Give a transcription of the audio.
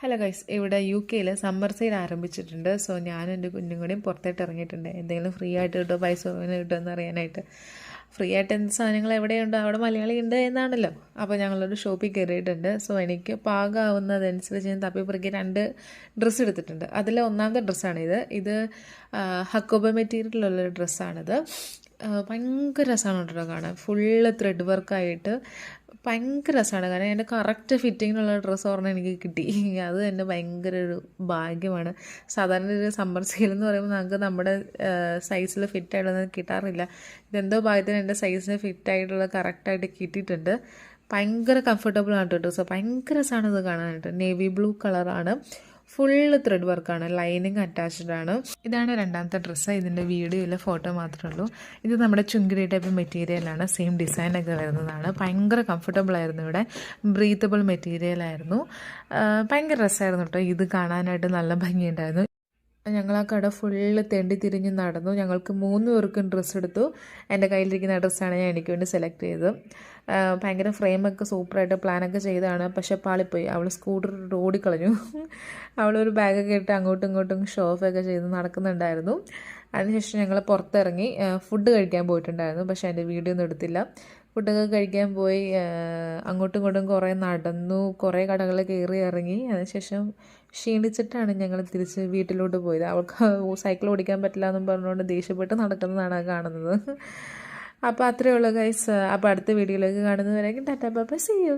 Hello guys ഇവിടെ U കെയിൽ summer sale ആരംഭിച്ചിട്ടുണ്ട്. സോ ഞാനും എന്റെ കുഞ്ഞും കൂടിയും പുറത്തായിട്ട് ഇറങ്ങിയിട്ടുണ്ട്. എന്തെങ്കിലും ഫ്രീ ആയിട്ട് കിട്ടുമോ പൈസ കിട്ടുമോ എന്ന് അറിയാനായിട്ട് ഫ്രീ ആയിട്ട് എന്ത് സാധനങ്ങൾ എവിടെയുണ്ടോ? അവിടെ മലയാളി ഉണ്ട് എന്നാണല്ലോ. അപ്പോൾ ഞങ്ങളൊരു ഷോപ്പിൽ കയറിയിട്ടുണ്ട് സോ എനിക്ക് പാകാവുന്നതനുസരിച്ച് ഞാൻ തപ്പിപ്പുറക്കി രണ്ട് ഡ്രസ്സ് എടുത്തിട്ടുണ്ട്. അതിലെ ഒന്നാമത്തെ ഡ്രസ്സാണിത് ഇത് ഇത് ഹക്കോബ മെറ്റീരിയലുള്ള ഡ്രസ്സാണിത് ഭയങ്കര രസമാണ് കേട്ടോ കാണാൻ. ഫുള്ള് ത്രെഡ് വർക്കായിട്ട് ഭയങ്കര രസമാണ്. കാരണം എന്റെ കറക്റ്റ് ഫിറ്റിങ്ങിനുള്ള ഡ്രസ്സ് പറഞ്ഞാൽ എനിക്ക് കിട്ടി. അത് തന്നെ ഭയങ്കര ഒരു ഭാഗ്യമാണ്. സാധാരണ ഒരു സമ്മർ സെയിൽ എന്ന് പറയുമ്പോൾ നമുക്ക് നമ്മുടെ സൈസിൽ ഫിറ്റ് ആയിട്ടുള്ളത് കിട്ടാറില്ല. ഇതെന്തോ ഭാഗ്യത്തിന് എന്റെ സൈസിന് ഫിറ്റ് ആയിട്ടുള്ള കറക്റ്റായിട്ട് കിട്ടിയിട്ടുണ്ട്. ഭയങ്കര കംഫർട്ടബിൾ ആണ് കേട്ടോ. ഡ്രസ്സ് ഭയങ്കര രസമാണ് ഇത് കാണാനായിട്ട്. നേവി ബ്ലൂ കളറാണ് ഫുള്ള് ത്രെഡ് വർക്കാണ് ലൈനിങ് അറ്റാച്ച്ഡ് ആണ്. ഇതാണ് രണ്ടാമത്തെ ഡ്രസ്സ് ഇതിന്റെ വീഡിയോയിൽ ഫോട്ടോ മാത്രമേ ഉള്ളൂ. ഇത് നമ്മുടെ ചുങ്കിടി ടൈപ്പ് മെറ്റീരിയലാണ് സെയിം ഡിസൈനൊക്കെ വരുന്നതാണ്. ഭയങ്കര കംഫർട്ടബിൾ ആയിരുന്നു ഇവിടെ. ബ്രീത്തബിൾ മെറ്റീരിയലായിരുന്നു ഭയങ്കര രസമായിരുന്നു കേട്ടോ. ഇത് കാണാനായിട്ട് നല്ല ഭംഗിയുണ്ടായിരുന്നു. ഞങ്ങൾ ആ കട ഫുള്ള് തെണ്ടി തിരിഞ്ഞ് നടന്നു. ഞങ്ങൾക്ക് മൂന്ന് പേർക്കും ഡ്രസ്സ് എടുത്തു. എന്റെ കയ്യിലിരിക്കുന്ന ഡ്രസ്സാണ് ഞാൻ എനിക്ക് വേണ്ടി സെലക്ട് ചെയ്തത്. ഭയങ്കര ഫ്രെയിമൊക്കെ സൂപ്പറായിട്ട് പ്ലാനൊക്കെ ചെയ്തതാണ്. പക്ഷെ പാളിപ്പോയി. അവൾ സ്കൂട്ടർ ഓടിക്കളഞ്ഞു. അവളൊരു ബാഗൊക്കെ ഇട്ട് അങ്ങോട്ടും ഇങ്ങോട്ടും ഷോ ഓഫൊക്കെ ചെയ്ത് നടക്കുന്നുണ്ടായിരുന്നു. അതിനുശേഷം ഞങ്ങൾ പുറത്തിറങ്ങി ഫുഡ് കഴിക്കാൻ പോയിട്ടുണ്ടായിരുന്നു പക്ഷേ അതിന്റെ വീഡിയോ ഒന്നും എടുത്തില്ല. ഫുഡൊക്കെ കഴിക്കാൻ പോയി അങ്ങോട്ടും ഇങ്ങോട്ടും കുറേ നടന്നു കുറേ കടകൾ കയറി ഇറങ്ങി. അതിനുശേഷം ക്ഷീണിച്ചിട്ടാണ് ഞങ്ങൾ തിരിച്ച് വീട്ടിലോട്ട് പോയത്. അവൾക്ക് സൈക്കിൾ ഓടിക്കാൻ പറ്റില്ല എന്നും പറഞ്ഞുകൊണ്ട് ദേഷ്യപ്പെട്ട് നടക്കുന്നതാണ് കാണുന്നത്. അപ്പോൾ അത്രയേ ഉള്ളൂ ഗൈസ് അപ്പോൾ അടുത്ത വീഡിയോയിലേക്ക് കാണുന്നവരെങ്കിൽ ടാറ്റാ പാപ്പ സി യു